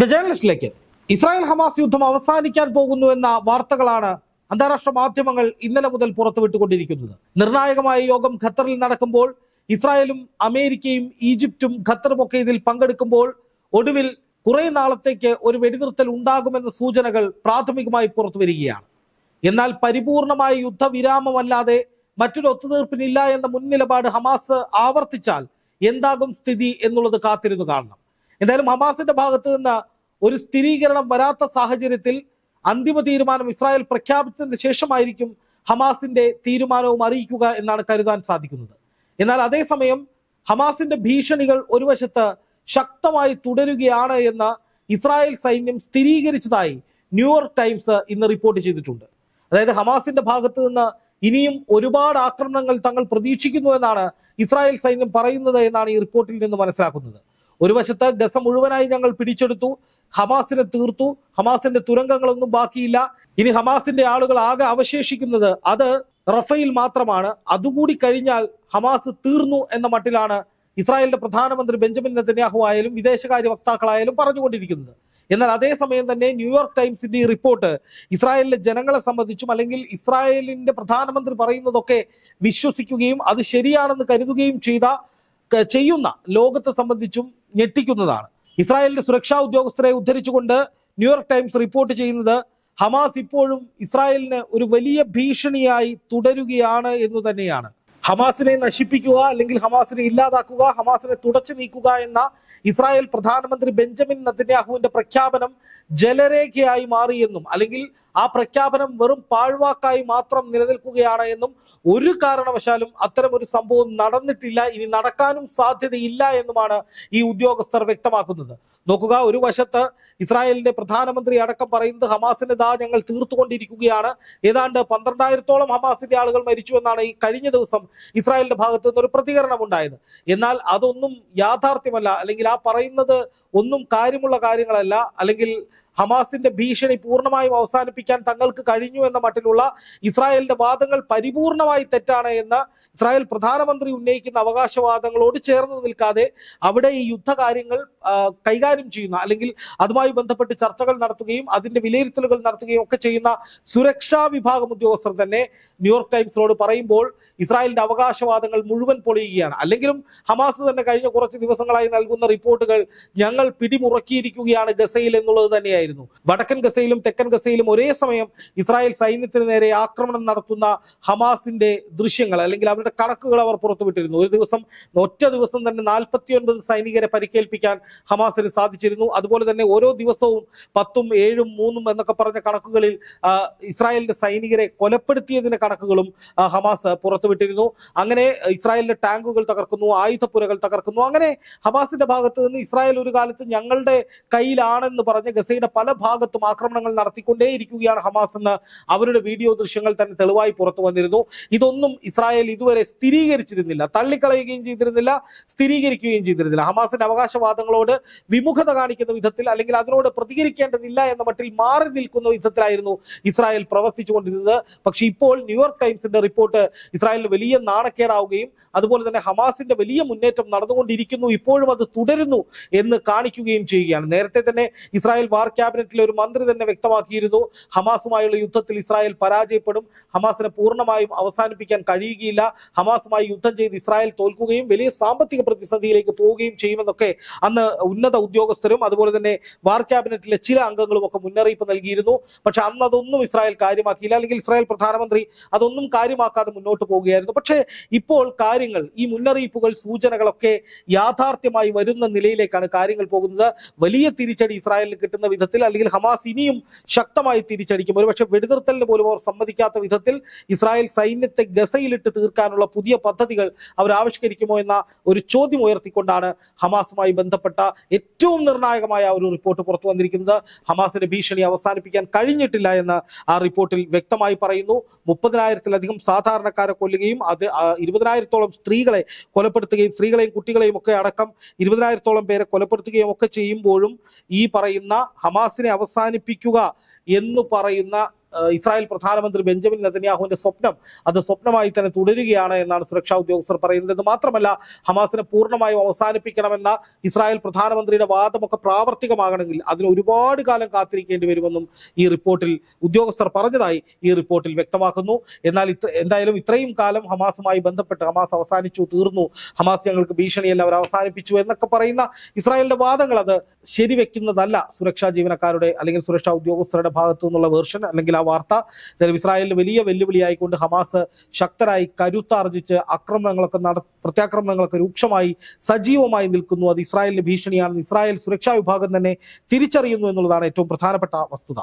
The ജേർണലിസ്റ്റിലേക്ക് Israel Hamas യുദ്ധം അവസാനിക്കാൻ പോകുന്നു എന്ന വാർത്തകളാണ് അന്താരാഷ്ട്ര മാധ്യമങ്ങൾ ഇന്നലെ മുതൽ പുറത്തുവിട്ടുകൊണ്ടിരിക്കുന്നത്. നിർണായകമായ യോഗം ഖത്തറിൽ നടക്കുമ്പോൾ ഇസ്രായേലും അമേരിക്കയും ഈജിപ്തും ഖത്തറും ഒക്കെ ഇതിൽ പങ്കെടുക്കുമ്പോൾ ഒടുവിൽ കുറെ നാളത്തേക്ക് ഒരു വെടിനിർത്തൽ ഉണ്ടാകുമെന്ന സൂചനകൾ പ്രാഥമികമായി പുറത്തു വരികയാണ് എന്നാൽ പരിപൂർണമായ യുദ്ധവിരാമമല്ലാതെ മറ്റൊരു ഒത്തുതീർപ്പിനില്ല എന്ന മുൻ നിലപാട് ഹമാസ് ആവർത്തിച്ചാൽ എന്താകും സ്ഥിതി എന്നുള്ളത് കാത്തിരുന്നു കാണണം. എന്തായാലും ഹമാസിന്റെ ഭാഗത്ത് നിന്ന് ഒരു സ്ഥിരീകരണം വരാത്ത സാഹചര്യത്തിൽ അന്തിമ തീരുമാനം ഇസ്രായേൽ പ്രഖ്യാപിച്ചതിന് ശേഷമായിരിക്കും ഹമാസിന്റെ തീരുമാനവും അറിയിക്കുക എന്നാണ് കരുതാൻ സാധിക്കുന്നത്. എന്നാൽ അതേസമയം ഹമാസിന്റെ ഭീഷണികൾ ഒരു വശത്ത് ശക്തമായി തുടരുകയാണ് എന്ന് ഇസ്രായേൽ സൈന്യം സ്ഥിരീകരിച്ചതായി ന്യൂയോർക്ക് ടൈംസ് ഇന്ന് റിപ്പോർട്ട് ചെയ്തിട്ടുണ്ട്. അതായത് ഹമാസിന്റെ ഭാഗത്ത് നിന്ന് ഇനിയും ഒരുപാട് ആക്രമണങ്ങൾ തങ്ങൾ പ്രതീക്ഷിക്കുന്നു എന്നാണ് ഇസ്രായേൽ സൈന്യം പറയുന്നത് എന്നാണ് ഈ റിപ്പോർട്ടിൽ നിന്ന് മനസ്സിലാക്കുന്നത്. ഒരു വശത്ത് ഗസ മുഴുവനായി ഞങ്ങൾ പിടിച്ചെടുത്തു ഹമാസിനെ തീർത്തു ഹമാസിന്റെ തുരങ്കങ്ങളൊന്നും ബാക്കിയില്ല. ഇനി ഹമാസിന്റെ ആളുകൾ ആകെ അവശേഷിക്കുന്നത് അത് റഫയിൽ മാത്രമാണ്. അതുകൂടി കഴിഞ്ഞാൽ ഹമാസ് തീർന്നു എന്ന മട്ടിലാണ് ഇസ്രായേലിന്റെ പ്രധാനമന്ത്രി ബെഞ്ചമിൻ നെതന്യാഹു ആയാലും വിദേശകാര്യ വക്താക്കളായാലും പറഞ്ഞുകൊണ്ടിരിക്കുന്നത്. എന്നാൽ അതേസമയം തന്നെ ന്യൂയോർക്ക് ടൈംസിന്റെ ഈ റിപ്പോർട്ട് ഇസ്രായേലിലെ ജനങ്ങളെ സംബന്ധിച്ചും അല്ലെങ്കിൽ ഇസ്രായേലിന്റെ പ്രധാനമന്ത്രി പറയുന്നതൊക്കെ വിശ്വസിക്കുകയും അത് ശരിയാണെന്ന് കരുതുകയും ചെയ്ത ചെയ്യുന്ന ലോകത്തെ സംബന്ധിച്ചും ഞെട്ടിക്കുന്നതാണ്. ഇസ്രായേലിന്റെ സുരക്ഷാ ഉദ്യോഗസ്ഥരെ ഉദ്ധരിച്ചുകൊണ്ട് ന്യൂയോർക്ക് ടൈംസ് റിപ്പോർട്ട് ചെയ്യുന്നത് ഹമാസ് ഇപ്പോഴും ഇസ്രായേലിന് ഒരു വലിയ ഭീഷണിയായി തുടരുകയാണ് എന്ന് തന്നെയാണ്. ഹമാസിനെ നശിപ്പിക്കുക അല്ലെങ്കിൽ ഹമാസിനെ ഇല്ലാതാക്കുക ഹമാസിനെ തുടച്ചു നീക്കുക എന്ന ഇസ്രായേൽ പ്രധാനമന്ത്രി ബെഞ്ചമിൻ നത്തന്യാഹുവിന്റെ പ്രഖ്യാപനം ജലരേഖയായി മാറിയെന്നും അല്ലെങ്കിൽ ആ പ്രഖ്യാപനം വെറും പാഴ്വാക്കായി മാത്രം നിലനിൽക്കുകയാണ് എന്നും ഒരു കാരണവശാലും അത്തരം ഒരു സംഭവം നടന്നിട്ടില്ല ഇനി നടക്കാനും സാധ്യതയില്ല എന്നുമാണ് ഈ ഉദ്യോഗസ്ഥർ വ്യക്തമാക്കുന്നത്. നോക്കുക ഒരു വശത്ത് ഇസ്രായേലിന്റെ പ്രധാനമന്ത്രി അടക്കം പറയുന്നത് ഹമാസിന്റെ ദാ ഞങ്ങൾ തീർത്തുകൊണ്ടിരിക്കുകയാണ്. ഏതാണ്ട് പന്ത്രണ്ടായിരത്തോളം ഹമാസിന്റെ ആളുകൾ മരിച്ചു എന്നാണ് ഈ കഴിഞ്ഞ ദിവസം ഇസ്രായേലിന്റെ ഭാഗത്ത് നിന്ന് ഒരു പ്രതികരണം ഉണ്ടായത്. എന്നാൽ അതൊന്നും യാഥാർത്ഥ്യമല്ല. അല്ലെങ്കിൽ ആ പറയുന്നത് ഒന്നും കാര്യമുള്ള കാര്യങ്ങളല്ല. അല്ലെങ്കിൽ ഹമാസിന്റെ ഭീഷണി പൂർണമായും അവസാനിപ്പിക്കാൻ തങ്ങൾക്ക് കഴിഞ്ഞു എന്ന മട്ടിലുള്ള ഇസ്രായേലിന്റെ വാദങ്ങൾ പരിപൂർണമായി തെറ്റാണ് എന്ന് ഇസ്രായേൽ പ്രധാനമന്ത്രി ഉന്നയിക്കുന്ന അവകാശവാദങ്ങളോട് ചേർന്ന് നിൽക്കാതെ അവിടെ ഈ യുദ്ധകാര്യങ്ങൾ കൈകാര്യം ചെയ്യുന്ന അല്ലെങ്കിൽ അതുമായി ബന്ധപ്പെട്ട് ചർച്ചകൾ നടത്തുകയും അതിന്റെ വിലയിരുത്തലുകൾ നടത്തുകയും ഒക്കെ ചെയ്യുന്ന സുരക്ഷാ വിഭാഗം ഉദ്യോഗസ്ഥർ തന്നെ ന്യൂയോർക്ക് ടൈംസിനോട് പറയുമ്പോൾ ഇസ്രായേലിന്റെ അവകാശവാദങ്ങൾ മുഴുവൻ പൊളിയുകയാണ്. അല്ലെങ്കിലും ഹമാസ് തന്നെ കഴിഞ്ഞ കുറച്ച് ദിവസങ്ങളായി നൽകുന്ന റിപ്പോർട്ടുകൾ ഞങ്ങൾ പിടിമുറക്കിയിരിക്കുകയാണ് ഗസയിൽ എന്നുള്ളത് തന്നെയായിരുന്നു. വടക്കൻ ഗസയിലും തെക്കൻ ഗസയിലും ഒരേ സമയം ഇസ്രായേൽ സൈന്യത്തിന് നേരെ ആക്രമണം നടത്തുന്ന ഹമാസിന്റെ ദൃശ്യങ്ങൾ അല്ലെങ്കിൽ അവരുടെ കണക്കുകൾ അവർ പുറത്തുവിട്ടിരുന്നു ഒരു ദിവസം ഒറ്റ ദിവസം തന്നെ നാൽപ്പത്തിയൊൻപത് സൈനികരെ പരിക്കേൽപ്പിക്കാൻ ഹമാസിന് സാധിച്ചിരുന്നു. അതുപോലെ തന്നെ ഓരോ ദിവസവും പത്തും ഏഴും മൂന്നും എന്നൊക്കെ പറഞ്ഞ കണക്കുകളിൽ ഇസ്രായേലിന്റെ സൈനികരെ കൊലപ്പെടുത്തിയതിന്റെ കണക്കുകളും ഹമാസ് പുറത്തുവിട്ടിരുന്നു അങ്ങനെ ഇസ്രായേലിന്റെ ടാങ്കുകൾ തകർക്കുന്നു ആയുധപ്പുരകൾ തകർക്കുന്നു. അങ്ങനെ ഹമാസിന്റെ ഭാഗത്ത് നിന്ന് ഇസ്രായേൽ ഒരു കാലത്ത് ഞങ്ങളുടെ കയ്യിലാണെന്ന് പറഞ്ഞ് ഗസയുടെ പല ഭാഗത്തും ആക്രമണങ്ങൾ നടത്തിക്കൊണ്ടേയിരിക്കുകയാണ് ഹമാസ് എന്ന് അവരുടെ വീഡിയോ ദൃശ്യങ്ങൾ തന്നെ തെളിവായി പുറത്തു വന്നിരുന്നു. ഇതൊന്നും ഇസ്രായേൽ ഇതുവരെ സ്ഥിരീകരിച്ചിരുന്നില്ല. തള്ളിക്കളയുകയും ചെയ്തിരുന്നില്ല സ്ഥിരീകരിക്കുകയും ചെയ്തിരുന്നില്ല. ഹമാസിന്റെ അവകാശവാദങ്ങളോട് വിമുഖത കാണിക്കുന്ന വിധത്തിൽ അല്ലെങ്കിൽ അതിനോട് പ്രതികരിക്കേണ്ടതില്ല എന്ന മട്ടിൽ മാറി നിൽക്കുന്ന വിധത്തിലായിരുന്നു ഇസ്രായേൽ പ്രവർത്തിച്ചുകൊണ്ടിരുന്നത്. പക്ഷേ ഇപ്പോൾ ന്യൂയോർക്ക് ടൈംസിന്റെ റിപ്പോർട്ട് ഇസ്രായേലിന് വലിയ നാണക്കേടാവുകയും അതുപോലെ തന്നെ ഹമാസിന്റെ വലിയ മുന്നേറ്റം നടന്നുകൊണ്ടിരിക്കുന്നു. ഇപ്പോഴും അത് തുടരുന്നു എന്ന് കാണിക്കുകയും ചെയ്യുകയാണ്. നേരത്തെ തന്നെ ഇസ്രായേൽ വാർ ക്യാബിനറ്റിലെ ഒരു മന്ത്രി തന്നെ വ്യക്തമാക്കിയിരുന്നു. ഹമാസുമായുള്ള യുദ്ധത്തിൽ ഇസ്രായേൽ പരാജയപ്പെടും. ഹമാസിനെ പൂർണമായും അവസാനിപ്പിക്കാൻ കഴിയുകയില്ല. ഹമാസുമായി യുദ്ധം ചെയ്ത് ഇസ്രായേൽ തോൽക്കുകയും വലിയ സാമ്പത്തിക പ്രതിസന്ധിയിലേക്ക് പോവുകയും ചെയ്യുമെന്നൊക്കെ അന്ന് ഉന്നത ഉദ്യോഗസ്ഥരും അതുപോലെ തന്നെ വാർ ക്യാബിനറ്റിലെ ചില അംഗങ്ങളും ഒക്കെ മുന്നറിയിപ്പ് നൽകിയിരുന്നു. പക്ഷെ അന്ന് അതൊന്നും ഇസ്രായേൽ കാര്യമാക്കിയില്ല. അല്ലെങ്കിൽ ഇസ്രായേൽ പ്രധാനമന്ത്രി അതൊന്നും കാര്യമാക്കാതെ മുന്നോട്ട് പോവുകയായിരുന്നു. പക്ഷേ ഇപ്പോൾ കാര്യങ്ങൾ ഈ മുന്നറിയിപ്പുകൾ സൂചനകളൊക്കെ യാഥാർത്ഥ്യമായി വരുന്ന നിലയിലേക്കാണ് കാര്യങ്ങൾ പോകുന്നത്. വലിയ തിരിച്ചടി ഇസ്രായേലിന് കിട്ടുന്ന വിധത്തിൽ അല്ലെങ്കിൽ ഹമാസ് ഇനിയും ശക്തമായി തിരിച്ചടിക്കും. ഒരുപക്ഷെ വെടിനിർത്തലിന് പോലും അവർ സമ്മതിക്കാത്ത വിധത്തിൽ ഇസ്രായേൽ സൈന്യത്തെ ഗസയിലിട്ട് തീർക്കാനുള്ള പുതിയ പദ്ധതികൾ അവർ ആവിഷ്കരിക്കുമോ എന്ന ഒരു ചോദ്യം ഉയർത്തിക്കൊണ്ടാണ് ഹമാസുമായി ബന്ധപ്പെട്ട ഏറ്റവും നിർണായകമായ ഒരു റിപ്പോർട്ട് പുറത്തു വന്നിരിക്കുന്നത്. ഹമാസിന്റെ ഭീഷണി അവസാനിപ്പിക്കാൻ കഴിഞ്ഞിട്ടില്ല എന്ന് ആ റിപ്പോർട്ടിൽ വ്യക്തമായി പറയുന്നു. മുപ്പതിനായിരത്തിലധികം സാധാരണക്കാരെ കൊല്ലുകയും അത് ഇരുപതിനായിരത്തോളം സ്ത്രീകളെ കൊലപ്പെടുത്തുകയും സ്ത്രീകളെയും കുട്ടികളെയും ഒക്കെ അടക്കം ഇരുപതിനായിരത്തോളം പേരെ കൊലപ്പെടുത്തുകയും ഒക്കെ ചെയ്യുമ്പോഴും ഈ പറയുന്ന ഹമാസിനെ അവസാനിപ്പിക്കുക എന്ന് പറയുന്ന ഇസ്രായേൽ പ്രധാനമന്ത്രി ബെഞ്ചമിൻ നെതന്യാഹുവിന്റെ സ്വപ്നം അത് സ്വപ്നമായി തന്നെ തുടരുകയാണ് എന്നാണ് സുരക്ഷാ ഉദ്യോഗസ്ഥർ പറയുന്നത്. എന്ന് മാത്രമല്ല ഹമാസിനെ പൂർണമായും അവസാനിപ്പിക്കണമെന്ന ഇസ്രായേൽ പ്രധാനമന്ത്രിയുടെ വാദമൊക്കെ പ്രാവർത്തികമാകണമെങ്കിൽ അതിന് ഒരുപാട് കാലം കാത്തിരിക്കേണ്ടി വരുമെന്നും ഈ റിപ്പോർട്ടിൽ ഉദ്യോഗസ്ഥർ പറഞ്ഞതായി ഈ റിപ്പോർട്ടിൽ വ്യക്തമാക്കുന്നു. എന്നാൽ ഇത്ര എന്തായാലും ഇത്രയും കാലം ഹമാസുമായി ബന്ധപ്പെട്ട് ഹമാസ് അവസാനിച്ചു തീർന്നു. ഹമാസ് ഞങ്ങൾക്ക് ഭീഷണിയല്ല അവർ അവസാനിപ്പിച്ചു എന്നൊക്കെ പറയുന്ന ഇസ്രായേലിന്റെ വാദങ്ങൾ അത് ശരിവെക്കുന്നതല്ല സുരക്ഷാ ജീവനക്കാരുടെ അല്ലെങ്കിൽ സുരക്ഷാ ഉദ്യോഗസ്ഥരുടെ ഭാഗത്തു നിന്നുള്ള വേർഷൻ അല്ലെങ്കിൽ ആ വാർത്ത. എന്തായാലും ഇസ്രായേലിന് വലിയ വെല്ലുവിളിയായിക്കൊണ്ട് ഹമാസ് ശക്തരായി കരുത്താർജിച്ച് ആക്രമണങ്ങളൊക്കെ നട പ്രത്യാക്രമണങ്ങളൊക്കെ രൂക്ഷമായി സജീവമായി നിൽക്കുന്നു. അത് ഇസ്രായേലിന് ഭീഷണിയാണെന്ന് ഇസ്രായേൽ സുരക്ഷാ വിഭാഗം തന്നെ തിരിച്ചറിയുന്നു എന്നുള്ളതാണ് ഏറ്റവും പ്രധാനപ്പെട്ട വസ്തുത.